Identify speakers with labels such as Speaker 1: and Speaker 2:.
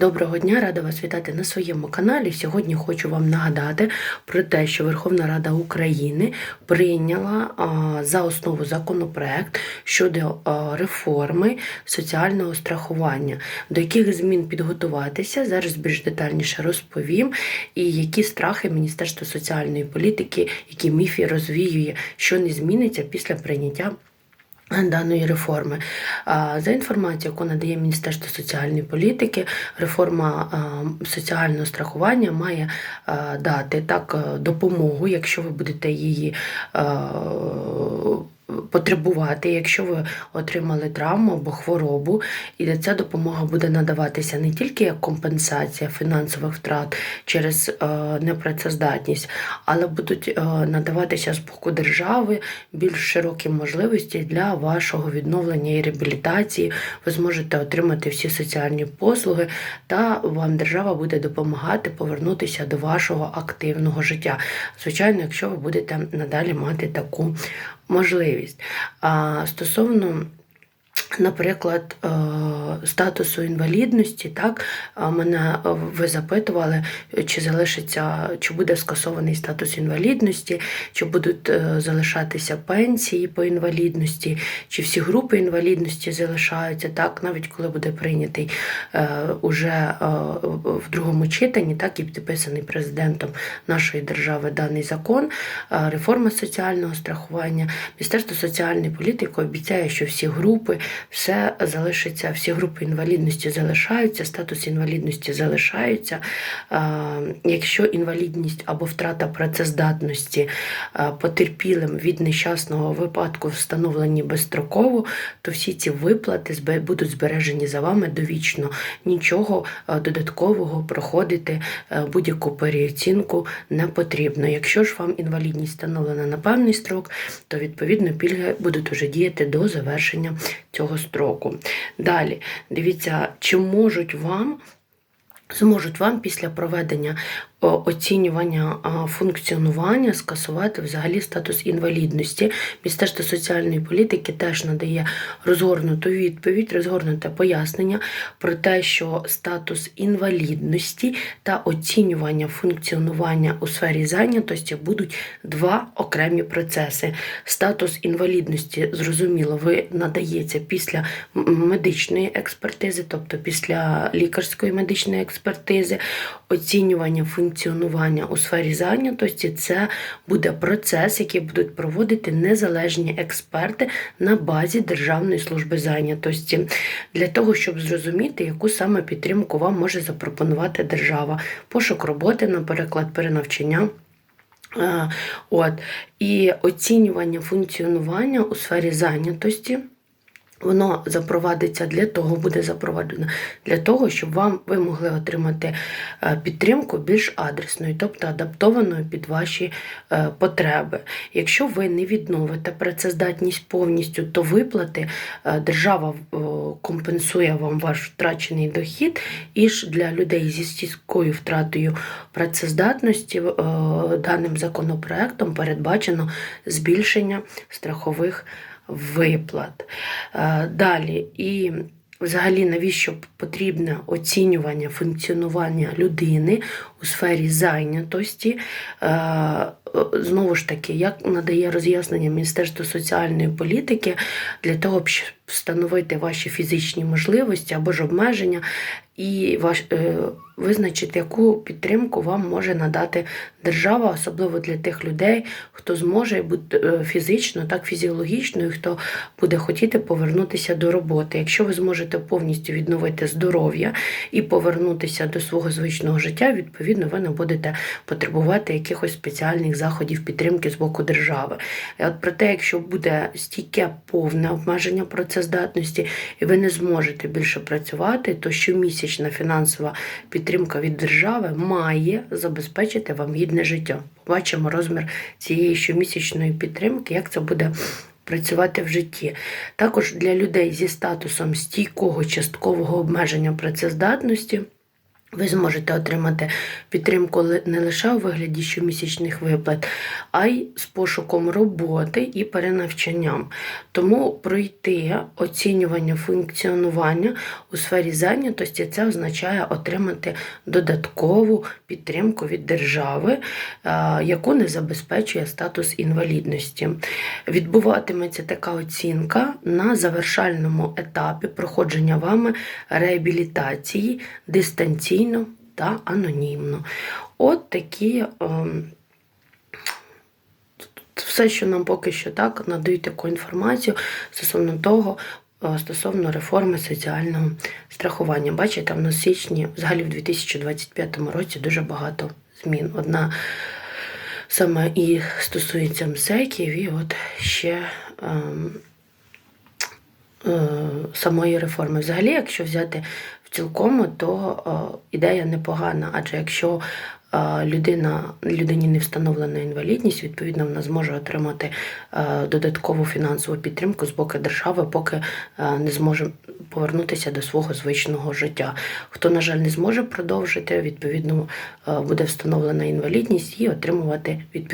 Speaker 1: Доброго дня, рада вас вітати на своєму каналі. Сьогодні хочу вам нагадати про те, що Верховна Рада України прийняла за основу законопроект щодо реформи соціального страхування, до яких змін підготуватися. Зараз більш детальніше розповім, і які страхи Міністерства соціальної політики, які міфи розвіює, що не зміниться після прийняття. Даної реформи. За інформацією, яку надає Міністерство соціальної політики, реформа соціального страхування має дати так допомогу, якщо ви будете її потребувати, якщо ви отримали травму або хворобу, і ця допомога буде надаватися не тільки як компенсація фінансових втрат через е, непрацездатність, але будуть е, надаватися з боку держави більш широкі можливості для вашого відновлення і реабілітації. Ви зможете отримати всі соціальні послуги, та вам держава буде допомагати повернутися до вашого активного життя. Звичайно, якщо ви будете надалі мати таку можливість. А стосовно Наприклад, е, статусу інвалідності, так? Мене е, ви запитували, чи залишиться, чи буде скасований статус інвалідності, чи будуть е, залишатися пенсії по інвалідності, чи всі групи інвалідності залишаються, так, навіть коли буде прийнятий уже в другому читанні, так? І підписаний президентом нашої держави даний закон, реформа соціального страхування, Міністерство соціальної політики обіцяє, що всі групи все залишиться, всі групи інвалідності залишаються, статус інвалідності залишається. Якщо інвалідність або втрата працездатності потерпілим від нещасного випадку встановлені безстроково, то всі ці виплати будуть збережені за вами довічно. Нічого додаткового проходити будь-яку переоцінку не потрібно. Якщо ж вам інвалідність встановлена на певний строк, то відповідно пільги будуть уже діяти до завершення цього строку. Далі, дивіться, чи можуть вам. Зможуть вам після проведення оцінювання функціонування скасувати взагалі статус інвалідності. Міністерство соціальної політики теж надає розгорнуту відповідь, розгорнуте пояснення про те, що статус інвалідності та оцінювання функціонування у сфері зайнятості будуть два окремі процеси. Статус інвалідності, зрозуміло, ви надається після медичної експертизи, тобто після лікарської медичної експертизи, оцінювання функціонування у сфері зайнятості це буде процес, який будуть проводити незалежні експерти на базі Державної служби зайнятості, для того, щоб зрозуміти, яку саме підтримку вам може запропонувати держава, пошук роботи, наприклад, перенавчання. От, І оцінювання функціонування у сфері зайнятості. Воно запровадиться для того, буде запроваджено для того, щоб вам ви могли отримати е, підтримку більш адресною, тобто адаптованою під ваші е, потреби. Якщо ви не відновите працездатність повністю, то виплати е, держава компенсує вам ваш втрачений дохід, і ж для людей зі стійкою втратою працездатності даним законопроектом передбачено збільшення страхових виплат. Е, далі, і взагалі, навіщо потрібне оцінювання функціонування людини у сфері зайнятості? Е, знову ж таки, як надає роз'яснення Міністерство соціальної політики для того, щоб встановити ваші фізичні можливості або ж обмеження, і ваш, е, визначити, яку підтримку вам може надати держава, особливо для тих людей, хто зможе бути е, фізично, так фізіологічно, і хто буде хотіти повернутися до роботи. Якщо ви зможете повністю відновити здоров'я і повернутися до свого звичного життя, відповідно, ви не будете потребувати якихось спеціальних заходів підтримки з боку держави. От про те, якщо буде стійке повне обмеження працездатності, і ви не зможете більше працювати, то щомісячна фінансова підтримка від держави має забезпечити вам гідне життя. Побачимо розмір цієї щомісячної підтримки, як це буде. Працювати в житті. Також для людей зі статусом стійкого часткового обмеження працездатності Ви зможете отримати підтримку не лише у вигляді щомісячних виплат, а й з пошуком роботи і перенавчанням. Тому пройти оцінювання функціонування у сфері зайнятості це означає отримати додаткову підтримку від держави, е, яку не забезпечує статус інвалідності. Відбуватиметься така оцінка на завершальному етапі проходження вами реабілітації дистанційно та анонімно. От такі. ем, все, що нам поки що так надають таку інформацію стосовно того, е, стосовно реформи соціального страхування. Бачите, в нас січні, взагалі в 2025 році дуже багато змін. Одна саме і стосується МСЕКів, і от ще ем, самої реформи. Взагалі, якщо взяти в цілкому, то е, ідея непогана, адже якщо е, людина, людині не встановлена інвалідність, відповідно, вона зможе отримати е, додаткову фінансову підтримку з боку держави, поки е, не зможе повернутися до свого звичного життя. Хто, на жаль, не зможе продовжити, відповідно, е, буде встановлена інвалідність і отримувати відповідно.